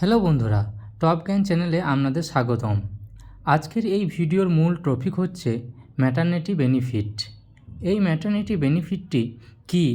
Hello বন্ধুরা, top জ্ঞান চ্যানেলে আপনাদের স্বাগতম। আজকের এই ভিডিওর মূল টপিক হচ্ছে ম্যাটার্নিটি বেনিফিট এই ম্যাটার্নিটি বেনিফিটটি কি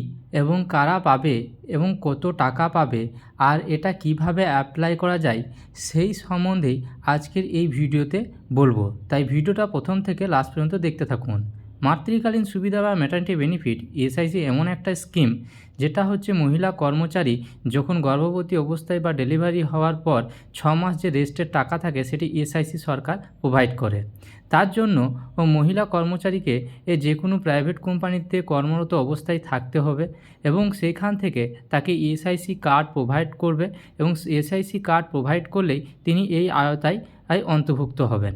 এবং কারা পাবে এবং কত টাকা পাবে আর এটা কীভাবে অ্যাপ্লাই করা যায় সেই সম্বন্ধেই আজকের এই ভিডিওতে বলব। তাই ভিডিওটা প্রথম থেকে লাস্ট পর্যন্ত দেখতে থাকুন। মাতৃকালীন সুবিধা বা ম্যাটারনিটি বেনিফিট এসআইসি এমন একটা স্কিম যেটা হচ্ছে মহিলা কর্মচারী যখন গর্ভবতী অবস্থায় বা ডেলিভারি হওয়ার পর ছ মাস যে রেস্টের টাকা থাকে সেটি এসআইসি সরকার প্রোভাইড করে। তার জন্য ও মহিলা কর্মচারীকে এ যে কোনো প্রাইভেট কোম্পানিতে কর্মরত অবস্থায় থাকতে হবে এবং সেইখান থেকে তাকে এসআইসি কার্ড প্রোভাইড করবে এবং এসআইসি কার্ড প্রোভাইড করলেই তিনি এই আয়তায় আয় অন্তর্ভুক্ত হবেন।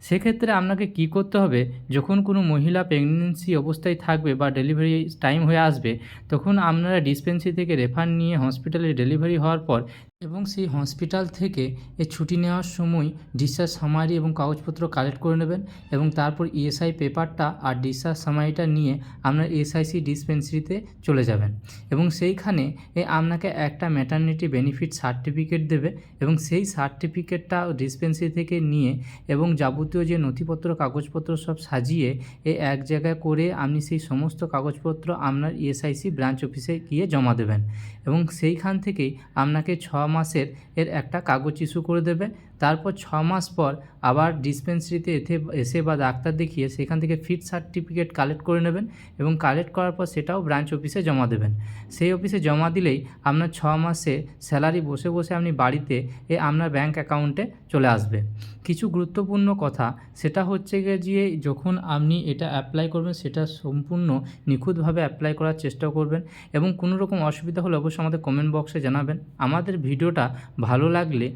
সেক্ষেত্রে আপনাকে কি করতে হবে, যখন কোনো মহিলা প্রেগনেন্সি অবস্থায় থাকবে বা ডেলিভারি টাইম হয়ে আসবে, তখন আপনারা ডিসপেন্সারি থেকে রেফার নিয়ে হসপিটালে ডেলিভারি হওয়ার পর এবং সেই হসপিটাল থেকে এ ছুটি নেওয়ার সময় ডিসচার্জ সামারি এবং কাগজপত্র কালেক্ট করে নেবেন এবং তারপর ইএসআই পেপারটা আর ডিসচার্জ সামারিটা নিয়ে আপনার এসআইসি ডিসপেন্সারিতে চলে যাবেন। এবং সেইখানে এ আপনাকে একটা ম্যাটারনিটি বেনিফিট সার্টিফিকেট দেবে এবং সেই সার্টিফিকেটটা ডিসপেন্সারি থেকে নিয়ে এবং যাবতীয় যে নথিপত্র, কাগজপত্র সব সাজিয়ে এ এক জায়গায় করে আপনি সেই সমস্ত কাগজপত্র আপনার ইএসআইসি ব্রাঞ্চ অফিসে গিয়ে জমা দেবেন। এবং সেইখান থেকেই আপনাকে ছ মাসের এর একটা কাগজ ইস্যু করে দেবে। তারপর ছ মাস পর আবার ডিসপেন্সারিতে এতে এসে বা ডাক্তার দেখিয়ে সেখান থেকে ফিট সার্টিফিকেট কালেক্ট করে নেবেন এবং কালেক্ট করার পর সেটাও ব্রাঞ্চ অফিসে জমা দেবেন। সেই অফিসে জমা দিলেই আপনার ছ মাসে স্যালারি বসে বসে আপনি বাড়িতে এ আপনার ব্যাঙ্ক অ্যাকাউন্টে চলে আসবে। কিছু গুরুত্বপূর্ণ কথা, সেটা হচ্ছে গিয়ে যে যখন আপনি এটা অ্যাপ্লাই করবেন, সেটা সম্পূর্ণ নিখুঁতভাবে অ্যাপ্লাই করার চেষ্টা করবেন এবং কোনো রকম অসুবিধা হলে অবশ্যই আমাদের কমেন্ট বক্সে জানাবেন। আমাদের ভিডিওটা ভালো লাগলে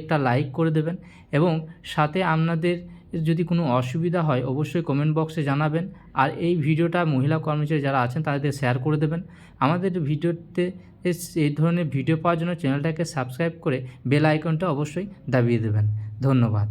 একটা লাইক করে দেবেন এবং সাথে আপনাদের যদি কোনো অসুবিধা হয়, অবশ্যই কমেন্ট বক্সে জানাবেন। আর এই ভিডিওটা মহিলা কর্মচারী যারা আছেন, তাদের শেয়ার করে দেবেন। আমাদের ভিডিওতে এই ধরনের ভিডিও পাওয়ার জন্য চ্যানেলটাকে সাবস্ক্রাইব করে বেল আইকনটা অবশ্যই দাবিয়ে দেবেন। ধন্যবাদ।